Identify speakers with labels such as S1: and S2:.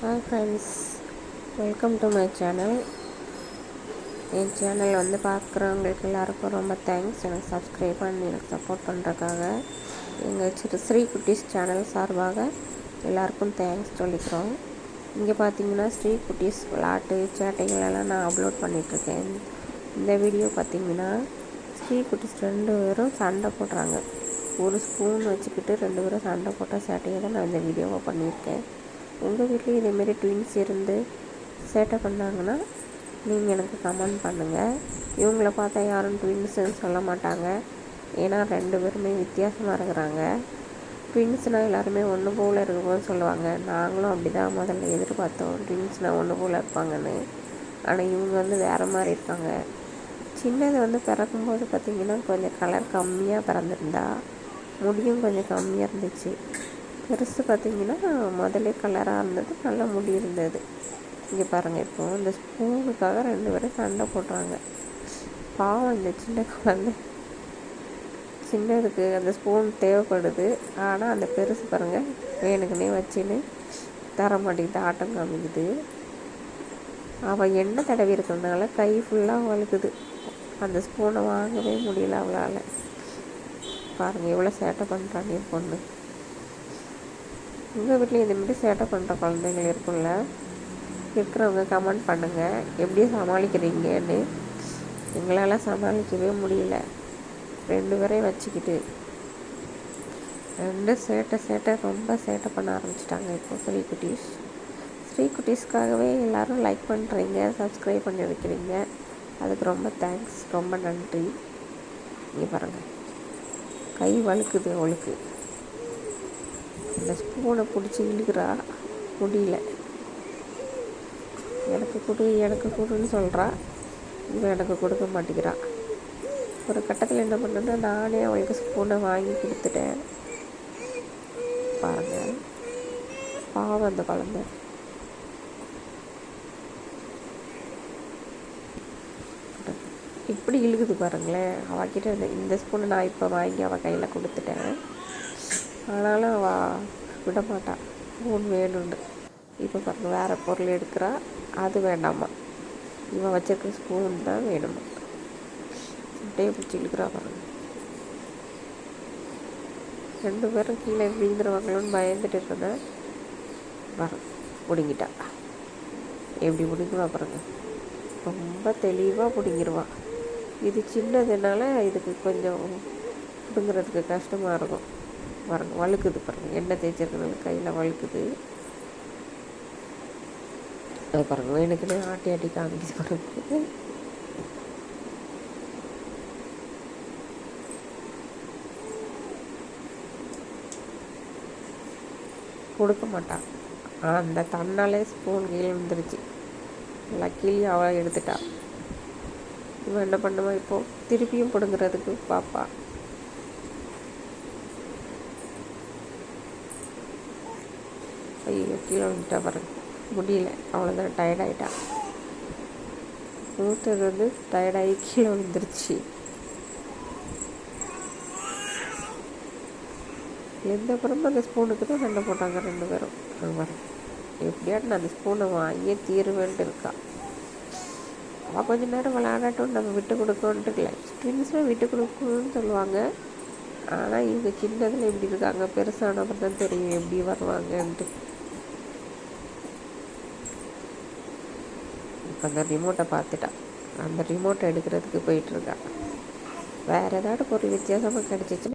S1: Hi friends welcome to my channel N channel வந்து பார்க்குறவங்களுக்கு எல்லாருக்கும் ரொம்ப தேங்க்ஸ் எனக்கு சப்ஸ்கிரைப் பண்ணி எனக்கு சப்போர்ட் பண்ணுறதுக்காக எங்கள் சிறு ஸ்ரீ குட்டீஸ் சேனல் சார்பாக எல்லாருக்கும் தேங்க்ஸ் சொல்லிக்கிறோம். இங்கே பார்த்தீங்கன்னா ஸ்ரீ குட்டீஸ் விளாட்டு சேட்டைகள் எல்லாம் நான் அப்லோட் பண்ணிகிட்ருக்கேன் இந்த வீடியோ பார்த்தீங்கன்னா ஸ்ரீ குட்டீஸ் ரெண்டு பேரும் சண்டை போடுறாங்க. ஒரு ஸ்பூன் வச்சுக்கிட்டு ரெண்டு பேரும் சண்டை போட்ட சேட்டையை தான் நான் இந்த வீடியோவை பண்ணியிருக்கேன். உங்கள் வீட்லேயும் இதேமாரி ட்வின்ஸ் இருந்து சேட்டை பண்ணாங்கன்னா நீங்கள் எனக்கு கமெண்ட் பண்ணுங்கள் இவங்கள பார்த்தா யாரும் ட்வின்ஸுன்னு சொல்ல மாட்டாங்க. ஏன்னா ரெண்டு பேருமே வித்தியாசமாக இருக்கிறாங்க. ட்வின்ஸ்னால் எல்லாருமே ஒன்று போல் இருக்கும்போது சொல்லுவாங்க. நாங்களும் அப்படி தான் முதல்ல எதிர்பார்த்தோம். ட்வின்ஸ்னால் ஒன்று போல் இருப்பாங்கன்னு. ஆனால் இவங்க வந்து வேறு மாதிரி இருக்காங்க. சின்னது வந்து பிறக்கும்போது பார்த்திங்கன்னா கொஞ்சம் கலர் கம்மியாக பிறந்திருந்தா முடியும் கொஞ்சம் கம்மியாக இருந்துச்சு. பெருசு பார்த்திங்கன்னா முதலே கலராக இருந்தது நல்ல முடி இருந்தது. இங்கே பாருங்கள் இப்போது இந்த ஸ்பூனுக்காக ரெண்டு பேரும் சண்டை போடுறாங்க. பாவம் இந்த சின்ன குழந்தை. சின்னதுக்கு அந்த ஸ்பூன் தேவைப்படுது. ஆனால் அந்த பெருசு பாருங்கள் வேணுக்குன்னே வச்சுன்னு தர மாட்டேங்குது ஆட்டம் காமிக்குது. அவள் எண்ணெய் தடவி இருக்கிறதுனால கை ஃபுல்லாக வழுக்குது. அந்த ஸ்பூனை வாங்கவே முடியல அவளால். பாருங்கள் எவ்வளோ சேட்டை பண்ணுறாங்க என் பொண்ணு. உங்கள் வீட்டில் இதேமாரி சேட்டை பண்ணுற குழந்தைங்கள் இருக்கும்ல இருக்கிறவங்க கமெண்ட் பண்ணுங்கள் எப்படி சமாளிக்கிறீங்கன்னு எங்களால் சமாளிக்கவே முடியல. ரெண்டு பேரையும் வச்சுக்கிட்டு ரெண்டு சேட்டை சேட்டை ரொம்ப சேட்டை பண்ண ஆரம்பிச்சிட்டாங்க இப்போ ஸ்ரீ குட்டீஸ் ஸ்ரீ குட்டீஸ்க்காகவே எல்லோரும் லைக் பண்ணுறீங்க சப்ஸ்கிரைப் பண்ணி வைக்கிறீங்க. அதுக்கு ரொம்ப தேங்க்ஸ் ரொம்ப நன்றி. இங்கே பாருங்கள் கை வழுக்குது அவளுக்கு அந்த ஸ்பூனை பிடிச்சி இழுக்கிறா. முடியல. எனக்கு கொடு எனக்கு கொடுன்னு சொல்கிறா இவன் எனக்கு கொடுக்க மாட்டேங்கிறான் ஒரு கட்டத்தில் என்ன பண்ணேன்னா நானே அவளுக்கு ஸ்பூனை வாங்கி கொடுத்துட்டேன். பாருங்க. பாவம் அந்த குழந்தை. இப்படி இழுகுது பாருங்களேன். அவகிட்ட இந்த ஸ்பூனை நான் இப்போ வாங்கி அவள் கையில் கொடுத்துட்டேன். ஆனாலும் அவள் விட மாட்டாள் ஸ்பூன் வேணும்னு. இப்போ பாருங்கள் வேறு பொருள் எடுக்கிறா. அது வேண்டாமா? இவன் வச்சிருக்க ஸ்பூன் தான் வேணுமா? அப்படியே பிடிச்சி இழுக்கிறா பாருங்க. ரெண்டு பேரும் கீழே விழுந்துருவாங்களோன்னு பயந்துட்டு இருந்தேன். வர பிடுங்கிட்டா எப்படி பிடிக்குவா பாருங்க. ரொம்ப தெளிவாக பிடுங்கிடுவா இது சின்னதுனால இதுக்கு கொஞ்சம் பிடுங்குறதுக்கு கஷ்டமாக இருக்கும். பாருங்க வழுக்குது பாருங்கள் எண்ணெய் தேய்ச்சிருக்கனால கையில் வழுக்குது. அது பாருங்க வேணுக்குன்னு ஆட்டி ஆட்டி காமிக்குது பாருங்க. கொடுக்க மாட்டான். அந்த தன்னாலே ஸ்பூன் கீழே விழுந்துருச்சு. கிளி அவள் எடுத்துட்டா. இவன் என்ன பண்ணுவான் இப்போது திருப்பியும் பிடுங்குறதுக்கு பாப்பா. ஐயோ கீழே வந்துட்டா பாருங்க. முடியல. அவ்வளோதான் டயர்டாயிட்டா மூத்தது வந்து டயர்டாகி கீழே விழுந்துருச்சு. எந்த அப்புறமும் அந்த ஸ்பூனுக்கு தான் சண்டை போட்டாங்க ரெண்டு பேரும். பாருங்க. எப்படியாட்டு நான் அந்த ஸ்பூனை வாங்கியே தீருவேன்ட்டு இருக்கா. அவள் கொஞ்ச நேரம் விளையாடட்டும். நம்ம விட்டு கொடுக்கோன்ட்டு இல்லை ட்வின்ஸில் விட்டு கொடுக்கணும்னு சொல்லுவாங்க. ஆனால் இவங்க சின்னதில் எப்படி இருக்காங்க. பெருசானவர் தான் தெரியும் எப்படி வருவாங்கன்ட்டு. இப்போ அந்த ரிமோட்டை பார்த்துட்டா. அந்த ரிமோட்டை எடுக்கிறதுக்கு போயிட்டுருக்கா. வேறு ஏதாவது பொருள் வித்தியாசமாக கிடச்சிச்சின்னா